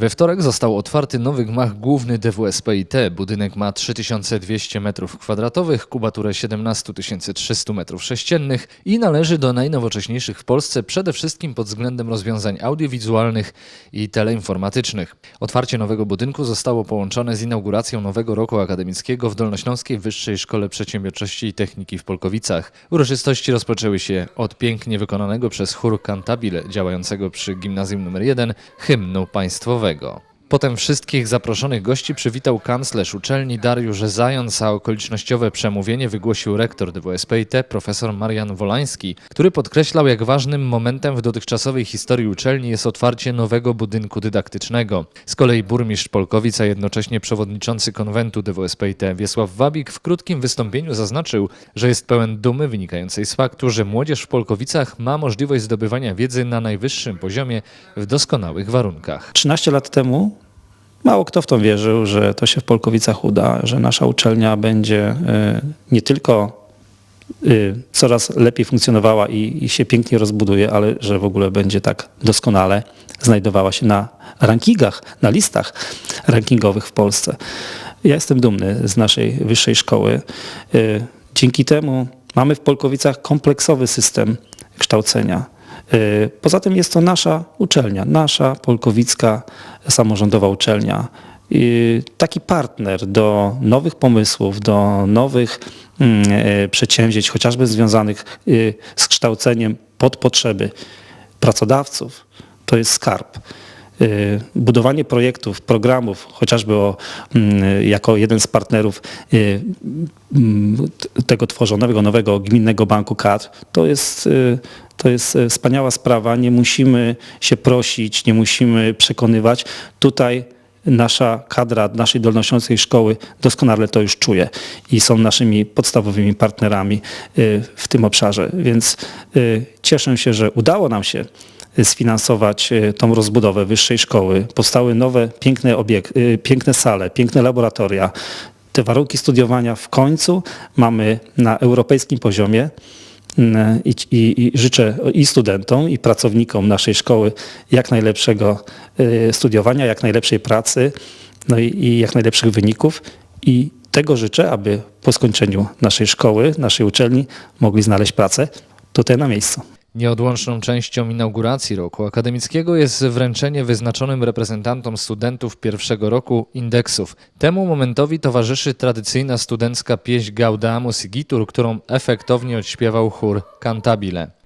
We wtorek został otwarty nowy gmach główny DWSPIT. Budynek ma 3200 m2, kubaturę 17 300 m3 i należy do najnowocześniejszych w Polsce przede wszystkim pod względem rozwiązań audiowizualnych i teleinformatycznych. Otwarcie nowego budynku zostało połączone z inauguracją nowego roku akademickiego w Dolnośląskiej Wyższej Szkole Przedsiębiorczości i Techniki w Polkowicach. Uroczystości rozpoczęły się od pięknie wykonanego przez chór Cantabile działającego przy Gimnazjum nr 1 hymnu państwowego. Potem wszystkich zaproszonych gości przywitał kanclerz uczelni Dariusz Zając, a okolicznościowe przemówienie wygłosił rektor DWSPIT profesor Marian Wolański, który podkreślał, jak ważnym momentem w dotychczasowej historii uczelni jest otwarcie nowego budynku dydaktycznego. Z kolei burmistrz Polkowic, a jednocześnie przewodniczący konwentu DWSPIT Wiesław Wabik w krótkim wystąpieniu zaznaczył, że jest pełen dumy wynikającej z faktu, że młodzież w Polkowicach ma możliwość zdobywania wiedzy na najwyższym poziomie w doskonałych warunkach. 13 lat temu mało kto w to wierzył, że to się w Polkowicach uda, że nasza uczelnia będzie y, nie tylko y, coraz lepiej funkcjonowała i, się pięknie rozbuduje, ale że w ogóle będzie tak doskonale znajdowała się na rankingach, na listach rankingowych w Polsce. Ja jestem dumny z naszej wyższej szkoły. Y, Dzięki temu mamy w Polkowicach kompleksowy system kształcenia. Y, Poza tym jest to nasza uczelnia, nasza polkowicka samorządowa uczelnia. I Taki partner do nowych pomysłów, do nowych mm, e, przedsięwzięć, chociażby związanych y, z kształceniem pod potrzeby pracodawców, to jest skarb. Y, Budowanie projektów, programów, chociażby o, mm, jako jeden z partnerów y, mm, tego tworzonego nowego gminnego banku kadr, to jest, y, to jest wspaniała sprawa. Nie musimy się prosić, nie musimy przekonywać. Tutaj nasza kadra naszej dolnośląskiej szkoły doskonale to już czuje i są naszymi podstawowymi partnerami w tym obszarze. Więc cieszę się, że udało nam się sfinansować y, tą rozbudowę wyższej szkoły. Powstały nowe, piękne obiekty, piękne sale, piękne laboratoria. Te warunki studiowania w końcu mamy na europejskim poziomie. Mm, I, i, I życzę i studentom, i pracownikom naszej szkoły jak najlepszego y, studiowania, jak najlepszej pracy, no i, i jak najlepszych wyników. I tego życzę, aby po skończeniu naszej szkoły, naszej uczelni mogli znaleźć pracę tutaj na miejscu. Nieodłączną częścią inauguracji roku akademickiego jest wręczenie wyznaczonym reprezentantom studentów pierwszego roku indeksów. Temu momentowi towarzyszy tradycyjna studencka pieśń Gaudamus Igitur, którą efektownie odśpiewał chór Cantabile.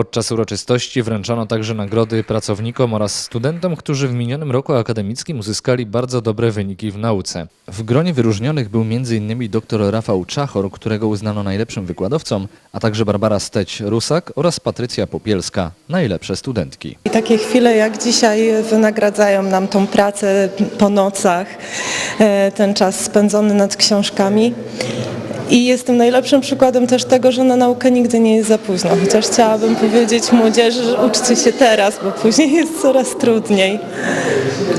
Podczas uroczystości wręczono także nagrody pracownikom oraz studentom, którzy w minionym roku akademickim uzyskali bardzo dobre wyniki w nauce. W gronie wyróżnionych był m.in. dr Rafał Czachor, którego uznano najlepszym wykładowcą, a także Barbara Steć-Rusak oraz Patrycja Popielska, najlepsze studentki. I takie chwile jak dzisiaj wynagradzają nam tą pracę po nocach, e, ten czas spędzony nad książkami. I jestem najlepszym przykładem też tego, że na naukę nigdy nie jest za późno. Chociaż chciałabym powiedzieć młodzieży, że uczcie się teraz, bo później jest coraz trudniej.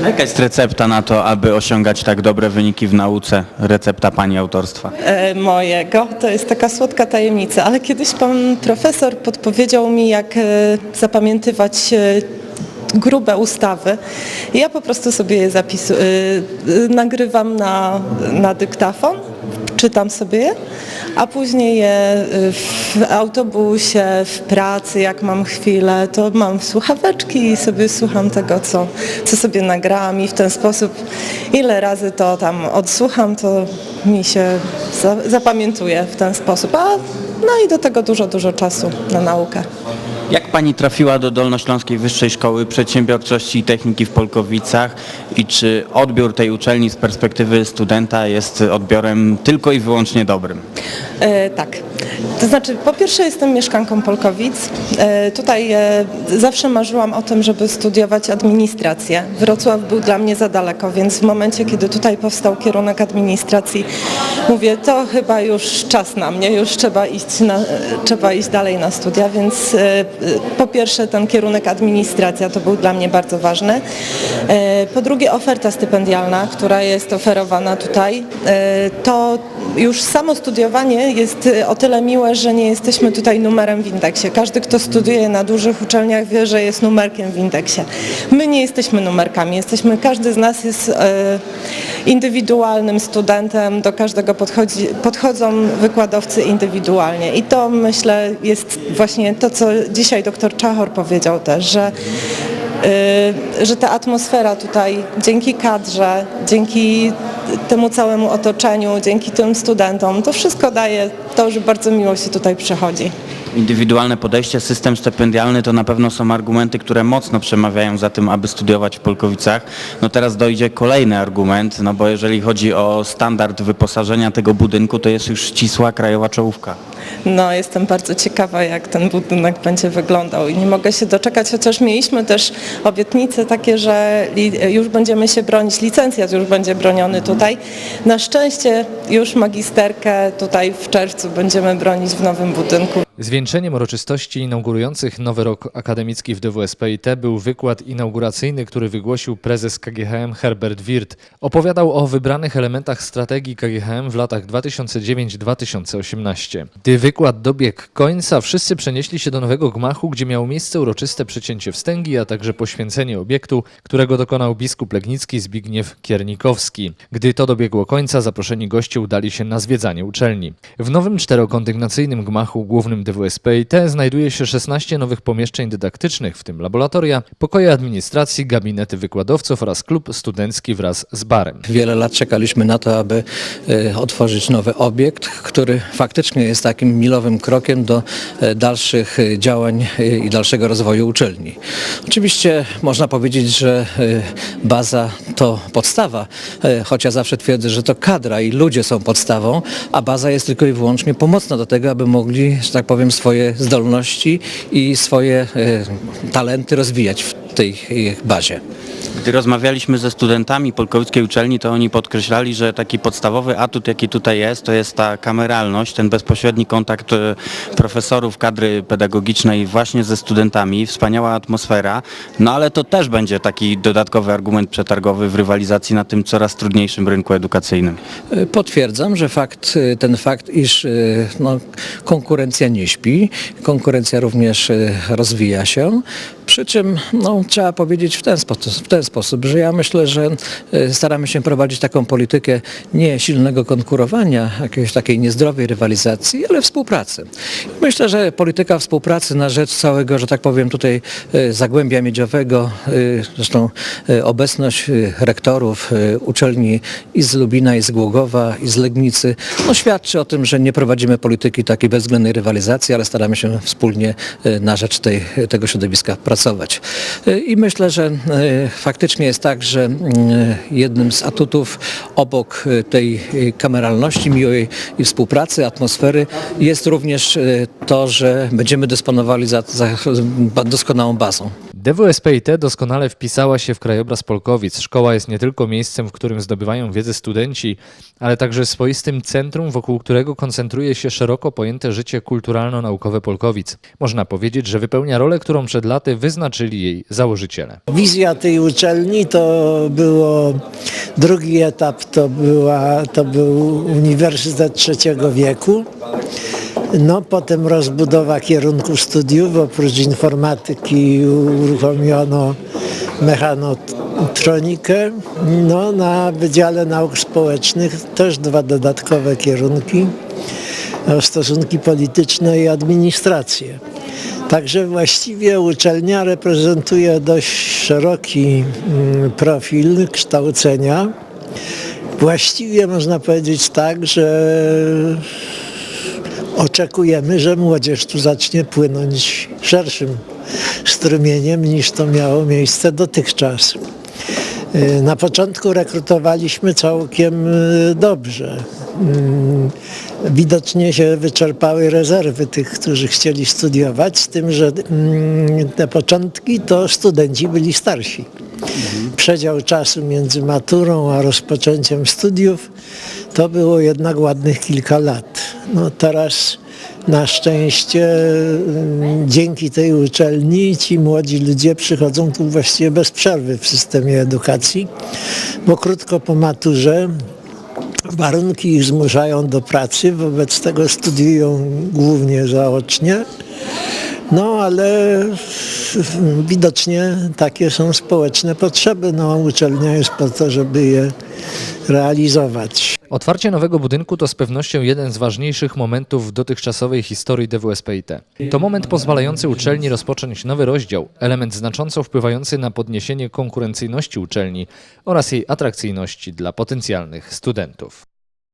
A Jaka jest recepta na to, aby osiągać tak dobre wyniki w nauce? Recepta Pani autorstwa. e, mojego. To jest taka słodka tajemnica, ale kiedyś pan profesor podpowiedział mi, jak e, zapamiętywać e, grube ustawy. Ja po prostu sobie je zapisu, e, nagrywam na, na dyktafon, czytam sobie a później je e, w autobusie, w pracy, jak mam chwilę, to mam słuchaweczki i sobie słucham tego, co, co sobie nagrałam i w ten sposób ile razy to tam odsłucham, to mi się za, zapamiętuje w ten sposób. A, no i do tego dużo, dużo czasu na naukę. Pani trafiła do Dolnośląskiej Wyższej Szkoły Przedsiębiorczości i Techniki w Polkowicach i czy odbiór tej uczelni z perspektywy studenta jest odbiorem tylko i wyłącznie dobrym? E, tak. To znaczy, po pierwsze jestem mieszkanką Polkowic. E, tutaj e, zawsze marzyłam o tym, żeby studiować administrację. Wrocław był dla mnie za daleko, więc w momencie, kiedy tutaj powstał kierunek administracji, mówię, to chyba już czas na mnie, już trzeba iść, na, e, trzeba iść dalej na studia, więc po pierwsze ten kierunek administracja to był dla mnie bardzo ważny. Po drugie oferta stypendialna, która jest oferowana tutaj, to już samo studiowanie jest o tyle miłe, że nie jesteśmy tutaj numerem w indeksie. Każdy, kto studiuje na dużych uczelniach wie, że jest numerkiem w indeksie. My nie jesteśmy numerkami, jesteśmy, każdy z nas jest e, indywidualnym studentem, do każdego podchodzi, podchodzą wykładowcy indywidualnie i to myślę jest właśnie to, co dzisiaj doktor Czachor powiedział też, że y, że ta atmosfera tutaj dzięki kadrze, dzięki temu całemu otoczeniu, dzięki tym studentom, to wszystko daje to, że bardzo miło się tutaj przychodzi. Indywidualne podejście, system stypendialny to na pewno są argumenty, które mocno przemawiają za tym, aby studiować w Polkowicach. No teraz dojdzie kolejny argument, no bo jeżeli chodzi o standard wyposażenia tego budynku, to jest już ścisła krajowa czołówka. No, jestem bardzo ciekawa, jak ten budynek będzie wyglądał i nie mogę się doczekać, chociaż mieliśmy też obietnice takie, że już będziemy się bronić, licencjat już będzie broniony tutaj. Na szczęście już magisterkę tutaj w czerwcu będziemy bronić w nowym budynku. Zwieńczeniem uroczystości inaugurujących nowy rok akademicki w DWSPIT był wykład inauguracyjny, który wygłosił prezes KGHM Herbert Wirth. Opowiadał o wybranych elementach strategii KGHM w latach 2009-2018. Gdy wykład dobiegł końca, wszyscy przenieśli się do nowego gmachu, gdzie miało miejsce uroczyste przecięcie wstęgi, a także poświęcenie obiektu, którego dokonał biskup legnicki Zbigniew Kiernikowski. Gdy to dobiegło końca, zaproszeni goście udali się na zwiedzanie uczelni. W nowym czterokondygnacyjnym gmachu głównym DWSPIT znajduje się 16 nowych pomieszczeń dydaktycznych, w tym laboratoria, pokoje administracji, gabinety wykładowców oraz klub studencki wraz z barem. Wiele lat czekaliśmy na to, aby e, otworzyć nowy obiekt, który faktycznie jest takim milowym krokiem do e, dalszych e, działań i dalszego rozwoju uczelni. Oczywiście można powiedzieć, że baza to podstawa, choć ja zawsze twierdzę, że to kadra i ludzie są podstawą, a baza jest tylko i wyłącznie pomocna do tego, aby mogli, że tak powiem, swoje zdolności i swoje e, talenty rozwijać tej e, bazie. Gdy rozmawialiśmy ze studentami Polkowickiej uczelni, to oni podkreślali, że taki podstawowy atut, jaki tutaj jest, to jest ta kameralność, ten bezpośredni kontakt e, profesorów kadry pedagogicznej właśnie ze studentami, wspaniała atmosfera, no ale to też będzie taki dodatkowy argument przetargowy w rywalizacji na tym coraz trudniejszym rynku edukacyjnym. E, Potwierdzam, że fakt, ten fakt, iż no, konkurencja nie śpi, konkurencja również rozwija się. Przy czym no, trzeba powiedzieć w ten, sposób, w ten sposób, że ja myślę, że e, staramy się prowadzić taką politykę nie silnego konkurowania, jakiejś takiej niezdrowej rywalizacji, ale współpracy. Myślę, że polityka współpracy na rzecz całego, że tak powiem tutaj e, Zagłębia Miedziowego, e, zresztą obecność rektorów uczelni i z Lubina, i z Głogowa, i z Legnicy, no świadczy o tym, że nie prowadzimy polityki takiej bezwzględnej rywalizacji, ale staramy się wspólnie na rzecz tej, tego środowiska pracować. I myślę, że e, faktycznie jest tak, że mm, jednym z atutów obok e, tej e, kameralności, miłej i współpracy, atmosfery jest również to, że będziemy dysponowali za, za doskonałą bazą. DWSPIT doskonale wpisała się w krajobraz Polkowic. Szkoła jest nie tylko miejscem, w którym zdobywają wiedzę studenci, ale także swoistym centrum, wokół którego koncentruje się szeroko pojęte życie kulturalno-naukowe Polkowic. Można powiedzieć, że wypełnia rolę, którą przed laty wyznaczyli jej założyciele. Wizja tej uczelni to było drugi etap, to, była, to był Uniwersytet Trzeciego Wieku. No, potem rozbudowa kierunku studiów. Oprócz informatyki uruchomiono mechanotronikę. No, na Wydziale Nauk Społecznych też dwa dodatkowe kierunki. Stosunki polityczne i administrację. Także właściwie uczelnia reprezentuje dość szeroki mm, profil kształcenia. Właściwie można powiedzieć tak, że oczekujemy, że młodzież tu zacznie płynąć szerszym strumieniem niż to miało miejsce dotychczas. Y, Na początku rekrutowaliśmy całkiem y, dobrze. Mm, Widocznie się wyczerpały rezerwy tych, którzy chcieli studiować, z tym, że mm, te początki to studenci byli starsi. Przedział czasu między maturą a rozpoczęciem studiów to było jednak ładnych kilka lat. No teraz na szczęście mm, dzięki tej uczelni ci młodzi ludzie przychodzą tu właściwie bez przerwy w systemie edukacji, bo krótko po maturze warunki ich zmuszają do pracy, wobec tego studiują głównie zaocznie. No ale widocznie takie są społeczne potrzeby. No, uczelnia jest po to, żeby je realizować. Otwarcie nowego budynku to z pewnością jeden z ważniejszych momentów w dotychczasowej historii DWSPIT. To moment pozwalający uczelni rozpocząć nowy rozdział, element znacząco wpływający na podniesienie konkurencyjności uczelni oraz jej atrakcyjności dla potencjalnych studentów.